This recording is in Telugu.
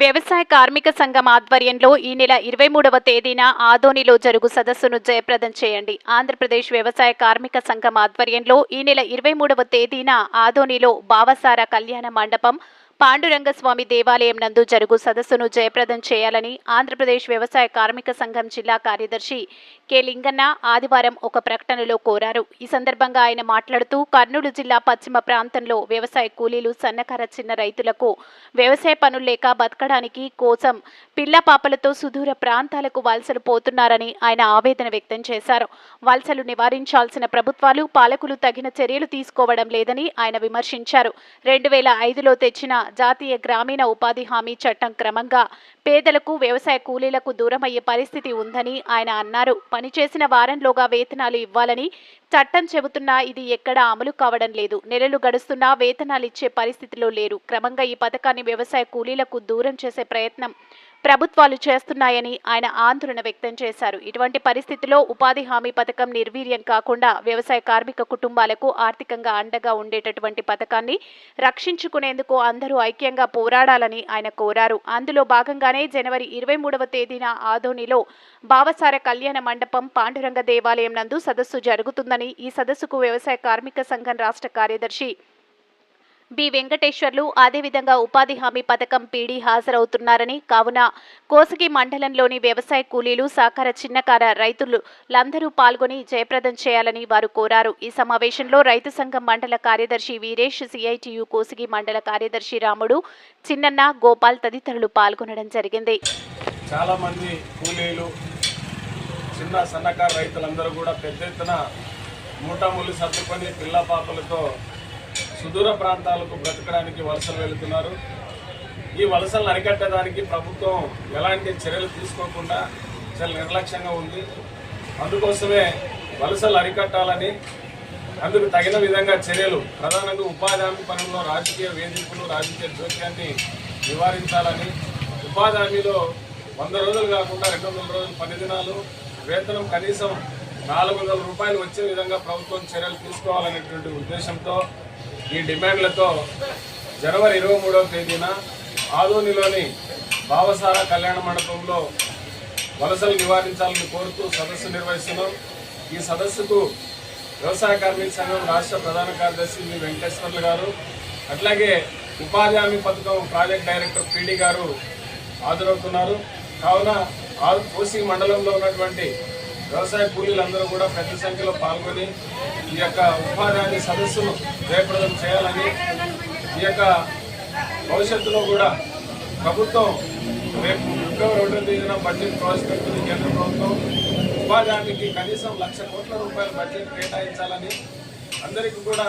వ్యవసాయ కార్మిక సంఘం ఆధ్వర్యంలో ఈ నెల ఇరవై మూడవ తేదీన ఆదోనిలో జరుగు సదస్సును జయప్రదం చేయండి. ఆంధ్రప్రదేశ్ వ్యవసాయ కార్మిక సంఘం ఆధ్వర్యంలో ఈ నెల ఇరవై మూడవ తేదీన ఆదోనిలో బావసార కళ్యాణ మండపం పాండురంగస్వామి దేవాలయం నందు జరుగు సదస్సును జయప్రదం చేయాలని ఆంధ్రప్రదేశ్ వ్యవసాయ కార్మిక సంఘం జిల్లా కార్యదర్శి కె. లింగన్న ఆదివారం ఒక ప్రకటనలో కోరారు. ఈ సందర్భంగా ఆయన మాట్లాడుతూ కర్నూలు జిల్లా పశ్చిమ ప్రాంతంలో వ్యవసాయ కూలీలు సన్నకార చిన్న రైతులకు వ్యవసాయ పనులు లేక బతకడానికి కోసం పిల్ల పాపలతో సుదూర ప్రాంతాలకు వలసలు పోతున్నారని ఆయన ఆవేదన వ్యక్తం చేశారు. వలసలు నివారించాల్సిన ప్రభుత్వాలు పాలకులు తగిన చర్యలు తీసుకోవడం లేదని ఆయన విమర్శించారు. రెండు వేల ఐదులో తెచ్చిన జాతీయ గ్రామీణ ఉపాధి హామీ చట్టం క్రమంగా పేదలకు వ్యవసాయ కూలీలకు దూరమయ్యే పరిస్థితి ఉందని ఆయన అన్నారు. పనిచేసిన వారంలోగా వేతనాలు ఇవ్వాలని చట్టం చెబుతున్నా ఇది ఎక్కడా అమలు కావడం లేదు. నెలలు గడుస్తున్నా వేతనాలు ఇచ్చే పరిస్థితిలో లేరు. క్రమంగా ఈ పథకాన్ని వ్యవసాయ కూలీలకు దూరం చేసే ప్రయత్నం ప్రభుత్వాలు చేస్తున్నాయని ఆయన ఆందోళన వ్యక్తం చేశారు. ఇటువంటి పరిస్థితిలో ఉపాధి హామీ పథకం నిర్వీర్యం కాకుండా వ్యవసాయ కార్మిక కుటుంబాలకు ఆర్థికంగా అండగా ఉండేటటువంటి పథకాన్ని రక్షించుకునేందుకు అందరూ ఐక్యంగా పోరాడాలని ఆయన కోరారు. అందులో భాగంగానే జనవరి ఇరవై మూడవ తేదీన ఆదోనిలో బావసార కళ్యాణ మండపం పాండురంగ దేవాలయం నందు సదస్సు జరుగుతుందని ఈ సదస్సుకు వ్యవసాయ కార్మిక సంఘం రాష్ట్ర కార్యదర్శి బి వెంకటేశ్వర్లు అదేవిధంగా ఉపాధి హామీ పథకం పీడీ హాజరవుతున్నారని కావున కోసగి మండలంలోని వ్యవసాయ కూలీలు సహకార చిన్నకార రైతులందరూ పాల్గొని జయప్రదం చేయాలని వారు కోరారు. ఈ సమావేశంలో రైతు సంఘం మండల కార్యదర్శి వీరేష్ సిఐటియు కోసిగి మండల కార్యదర్శి రాముడు చిన్నన్న గోపాల్ తదితరులు పాల్గొనడం జరిగింది. చాలా మంది కూలీలు చిన్న సన్నకారు రైతులందరూ కూడా పెద్ద ఎత్తున సర్దుకొని పిల్ల పాపలతో సుదూర ప్రాంతాలకు బ్రతకడానికి వలసలు వెళుతున్నారు. ఈ వలసలను అరికట్టడానికి ప్రభుత్వం ఎలాంటి చర్యలు తీసుకోకుండా చాలా నిర్లక్ష్యంగా ఉంది. అందుకోసమే వలసలు అరికట్టాలని అందుకు తగిన విధంగా చర్యలు ప్రధానంగా ఉపాధి హామీ పనుల్లో రాజకీయ వేధింపులు రాజకీయ జోక్యాన్ని నివారించాలని ఉపాధి హామీలో వంద రోజులు కాకుండా రెండు వందల రోజులు పది దినాలు వేతనం కనీసం నాలుగు వందల రూపాయలు వచ్చే విధంగా ప్రభుత్వం చర్యలు తీసుకోవాలనేటువంటి ఉద్దేశంతో ఈ డిమాండ్లతో జనవరి ఇరవై మూడవ తేదీన ఆదోనిలోని భావసార కళ్యాణ మండపంలో వలసలు నివారించాలని కోరుతూ సదస్సు నిర్వహిస్తున్నాం. ఈ సదస్సుకు వ్యవసాయ కార్మిక సంఘం రాష్ట్ర ప్రధాన కార్యదర్శి వి వెంకటేశ్వర్లు గారు అట్లాగే ఉపాధి హామీ పథకం ప్రాజెక్ట్ డైరెక్టర్ పీడీ గారు హాజరవుతున్నారు. కావున ఆ కోసి మండలంలో ఉన్నటువంటి వ్యవసాయ కూలీలందరూ కూడా పెద్ద సంఖ్యలో పాల్గొని ఈ యొక్క ఉపాధి సదస్సును జయప్రదం చేయాలని ఈ యొక్క భవిష్యత్తులో కూడా ప్రభుత్వం రేపు ఫిబ్రవరి ఒకటో తేదీన బడ్జెట్ ప్రవేశపెడుతుంది కేంద్ర ప్రభుత్వం. ఉపాధి కనీసం లక్ష కోట్ల రూపాయల బడ్జెట్ కేటాయించాలని అందరికీ కూడా